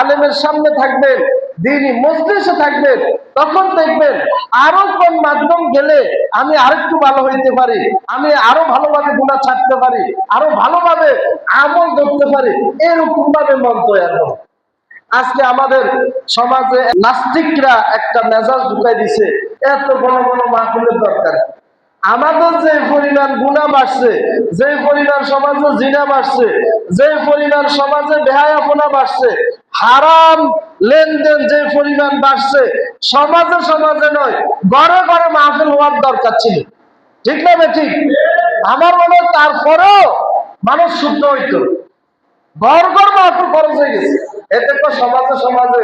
আলেমের সামনে থাকবেন দিনই মজলিসে থাকবেন, তখন দেখবেন আরও কোন মাধ্যম গেলে আমি আরেকটু ভালো হইতে পারি, আমি আরও ভালোভাবে গুণা ছাড়তে পারি, আরও ভালোভাবে আমল ধরতে পারি এরকম ভাবে মন তৈরি আজকে আমাদের সমাজে নাস্তিকরা একটা মেজাজ ঢুকাই দিছে, এত বড় বড় মাহফিলের দরকার। আমাদের যে পরিমাণ গুণা বাড়ছে, যে পরিমাণ সমাজে জিনা বাড়ছে, যে পরিমাণ সমাজে বেহায়াপনা বাড়ছে, হারাম লেনদেন যে পরিমাণ বাড়ছে, সমাজে সমাজে নয়, ঘরে ঘরে মাহফিল হওয়ার দরকার ছিল। ঠিক না ঠিক? আমার মনে হয় তারপরেও মানুষ শুদ্ধ হইতো। ঘর ঘর মাহফিল খরচ হয়ে গেছে। এতে তো সমাজে সমাজে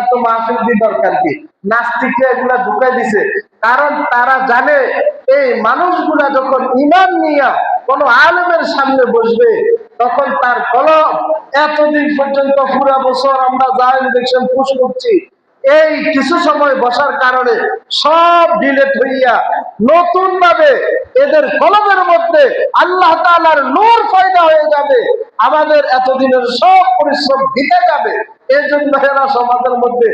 এত মাহফিল কি দরকার কি? নাস্তিকরা এগুলা ঢুকাই দিছে। কারণ তারা জানে এই মানুষগুলা যখন ইমান নিয়া কোন আলেমের সামনে বসবে, তখন তার কলম এতদিন পর্যন্ত পুরা বছর আমরা যা ইনজেকশন পুশ করছি এই কিছু সময় বসার কারণে সব ডিলেট হইয়া নতুন ভাবে এদের কলমের মধ্যে আল্লাহ তাআলার নূর ফায়দা হয়ে যাবে। আমাদের এতদিনের সব পরিশ্রম দিতে যাবে। এই জন্য এরা সমাজের মধ্যে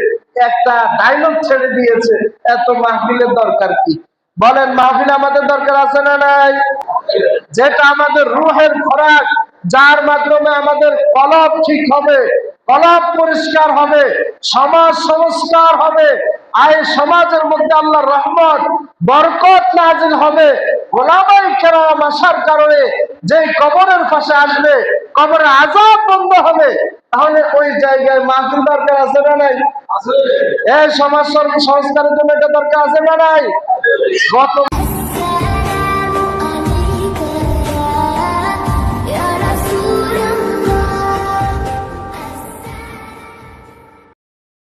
একটা ডায়লগ ছেড়ে দিয়েছে, এত মাহফিলের দরকার কি? বলেন, মাহফিল আমাদের দরকার আছে না নাই? যেটা আমাদের রুহের খোরাক, যার মাধ্যমে আমাদের কলব ঠিক হবে কলব পরিষ্কার হবে সমাজ সংস্কার হবে আয় সমাজের মধ্যে আল্লাহর রহমত বরকত নাজিল হবে। গোলামাই কেরাম আসার কারণে যে কবরের পাশে আসবে কবরের আজাব বন্ধ হবে। তাহলে ওই জায়গায় মাহফিল দরকার আছে না নাই? এই সমাজ সংস্কারের জন্য এটা দরকার আছে না নাই? গত